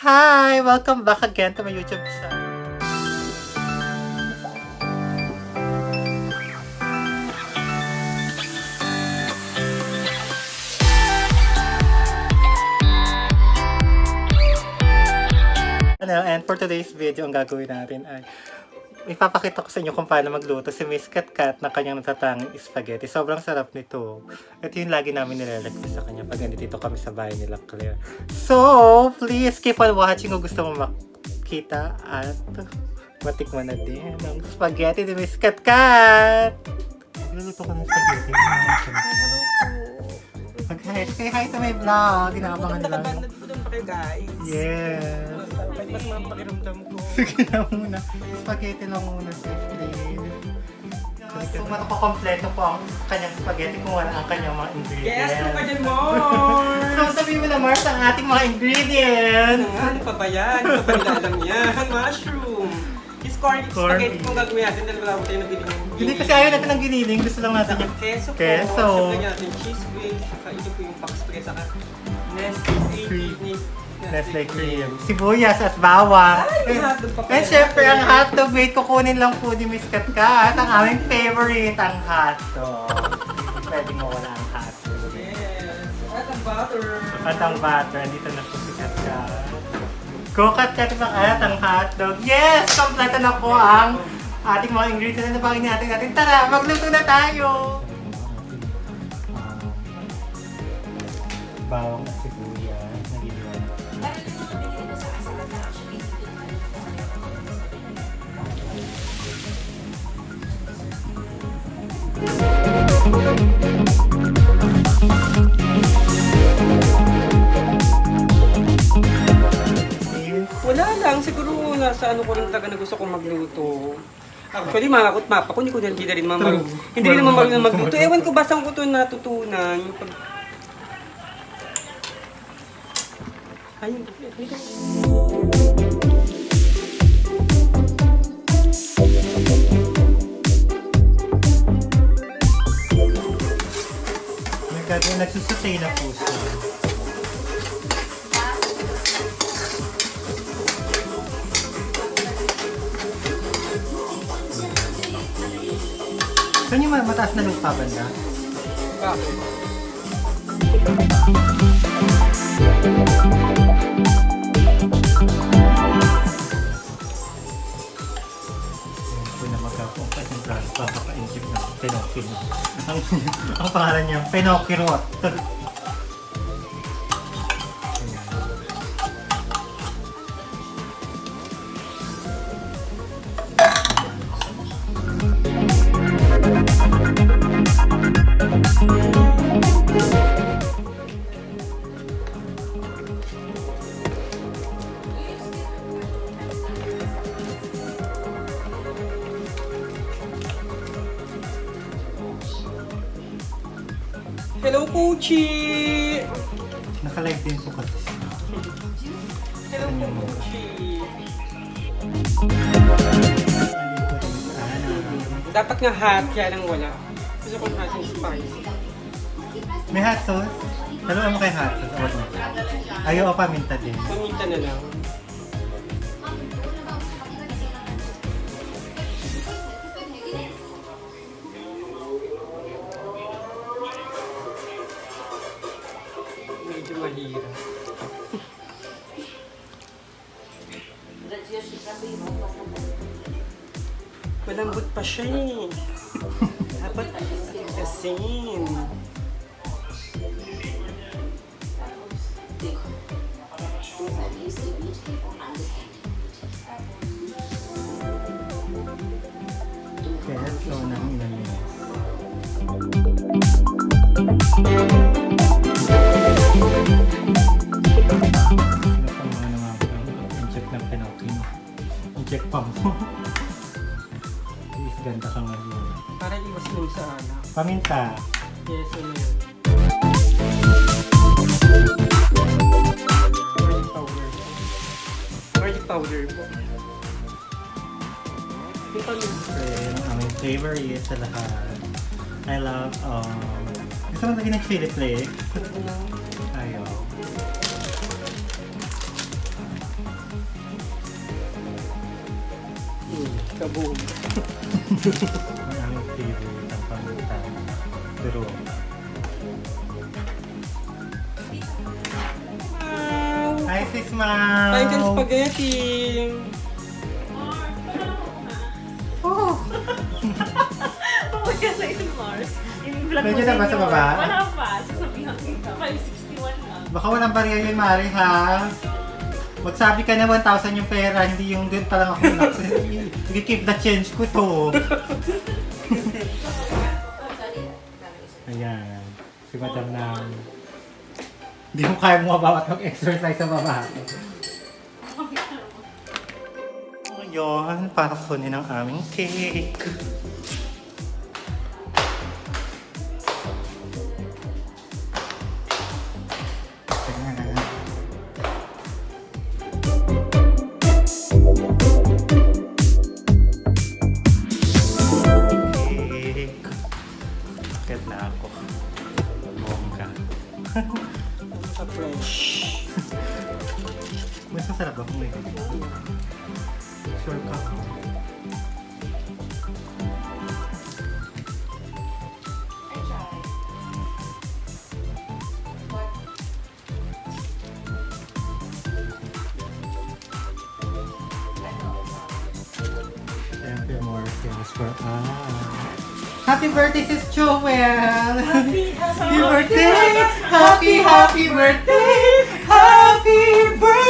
Hi! Welcome back again to my YouTube channel. And for today's video, ang gagawin natin ay ipapakita ko sa inyo kung paano magluto si Miss Kat Kat ng kanyang natatanging spaghetti. Sobrang sarap nito. Ito yung lagi namin nire-request sa kanya pag nandito kami sa bahay nila Claire. So, please keep on watching kung gusto mo makita at matikman na din ang spaghetti ni Miss Kat Kat. Luluto ko ng spaghetti. Mag-hi. Say hi to my vlog. Inaabangan nila. Nakabandad po doon pa kayo guys. Yes. Mas mapakiramdam ko. Sige na muna. Spaghetti lang muna, sis, please. So, matakompleto po ang kanyang spaghetti kung wala ang kanyang mga ingredients. Yes, ano ka dyan, Mars? So, sabihin mo na, Mars, ang ating mga ingredients. Ano ano pa ba yan? Ano pa alam yan? Mushroom. Is corned Corned spaghetti kung gagawin natin dahil wala ko tayo nabili ng Hindi kasi ayaw natin ng giniling. Gusto lang natin yung... Keso po. Keso. Siyempre natin cheese whiz. Saka ito po yung pack spaghetti. Saka Nestle Cream. Nestle cream. Sibuyas at bawang. Ay, may hotdog pa pala. And syempre, ang hotdog, wait, kukunin lang po ni Miss Kat Kat. Ang aming favorite, ang hotdog. Hindi pwedeng mawala ang hotdog. Yes. At ang butter. At ang butter, dito na po si Kat Kat. Go Kat Kat pa at ang hotdog. Yes! Kompleto na po ang ating mga ingredients na napangin natin natin. Tara, magluto na tayo! Bawang siguro nasa ano ko rin talaga na gusto kong magluto. Actually, makakot mapa ko, hindi ko na hindi na rin True. hindi rin naman Marunong mag, magluto. Ewan ko, basta ko ito natutunan. Yung pag... Ayun, nagsusutay na po siya. Saan yung ma- mataas na lupa banda? Bakit? Ito na magkakong yung brand papaka-inject ng Pinocchio. ang, ang pangalan niya, Pinocchio Hello, Kochi! Naka-live din po kasi. Hello, po. Dapat nga hot, kaya lang wala. Gusto ko hot yung spice. May hot sauce? Dalawa mo kay hot sauce. Ayaw o paminta din. Paminta na lang. Malambot pa siya eh. Dapat asin. Kaya ng. Sino pa mga naman inject ng Pinocchio? Inject pa mo. Ganda ka ngayon. Para iwas nung sa anak. Paminta. Yes, ano yun. Garlic powder. Garlic powder po. Vitamin C. Ang flavor is sa lahat. I love, um, gusto mo lagi ng chili flakes? Ayaw. Mm, kaboom. Ang aming favorite, ang. Pero, Wow! hi sis Mau! Kain ka ng spaghetti. Oh, Mamaya na Mars. I-vlog Medyo mo na ba sa baba? Wala pa. Sasabihan kita. 561 na. baka walang barya yun, Mari, ha? Magsabi ka na 1,000 yung pera, hindi yung doon pa lang ako nak. keep the change ko to. Ayan. Si Madam na hindi mo kaya bumaba at mag-exercise sa baba. Ngayon, para kunin ang aming cake. Masarap ba kung may Sure ka. Siyempre, more things for us. Happy birthday, Sis Joel! Happy, birthday! Happy, happy birthday! Happy birthday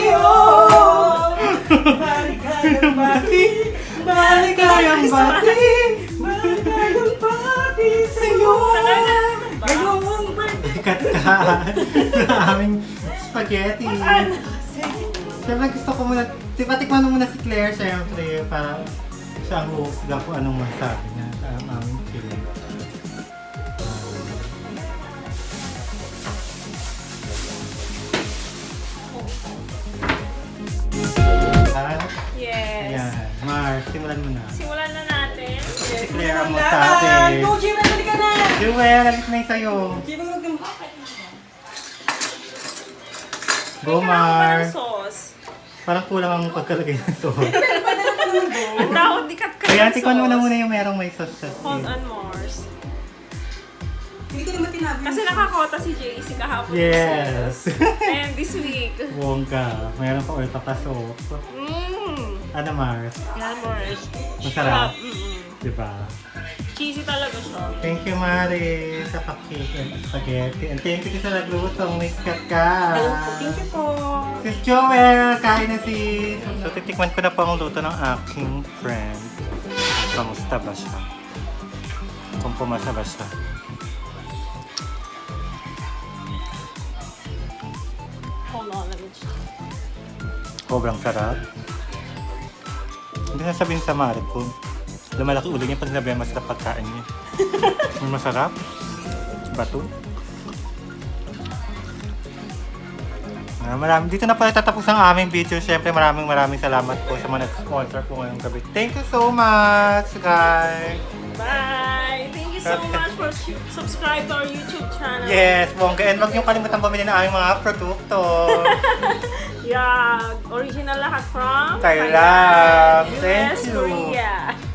sa'yo! Maligayang bati! Maligayang bati! Maligayang bati sa'yo! Ngayong birthday! Ikat ka sa aming spaghetti. Siyempre gusto ko muna, diba tikman mo muna si Claire siyempre para siya ang huhusga kung anong masabi niya sa aming cake. Mars, simulan mo na. Simulan na natin. Si Claire ang Laban! magsabi. Go, Jimmy! Balik ka na! Jewel, alit na yung sa'yo. Jimmy, huwag kang... Go, Mars. sauce. Parang kulang ang pagkalagay ng sauce. Ang dahon di kat Kaya tikman mo na muna yung merong may sauce sa Hold on, Mars. Hindi ko naman tinabi. Kasi nakakota si JC kahapon. Yes! And this week. Bongga. Meron pa ulit pa sauce. Ano, Mars? Mars. Masarap. Mm-mm. Diba? Cheesy talaga siya. Thank you, Mari, sa pa-cake and spaghetti. And thank you sa naglutong. May sikat ka. Thank you po. Sis Joel, kain na si... So, titikman ko na po ang luto ng aking friend. Kamusta ba siya? Kung pumasa ba siya? Hold on, let me check. Sobrang sarap. Hindi na sabihin sa Mari ko. Lumalaki ulo niya pag sinabi masarap pagkain niya. Masarap? Bato? Ah, marami. Dito na pala tatapos ang aming video. Siyempre maraming maraming salamat po sa mga nag-sponsor po ngayong gabi. Thank you so much, guys! Bye! Thank you so much for su- subscribe to our YouTube channel. Yes, bongga. And huwag niyong kalimutan bumili ng aming mga produkto. Yeah, original lahat from Thailand. Thank US, you. Korea.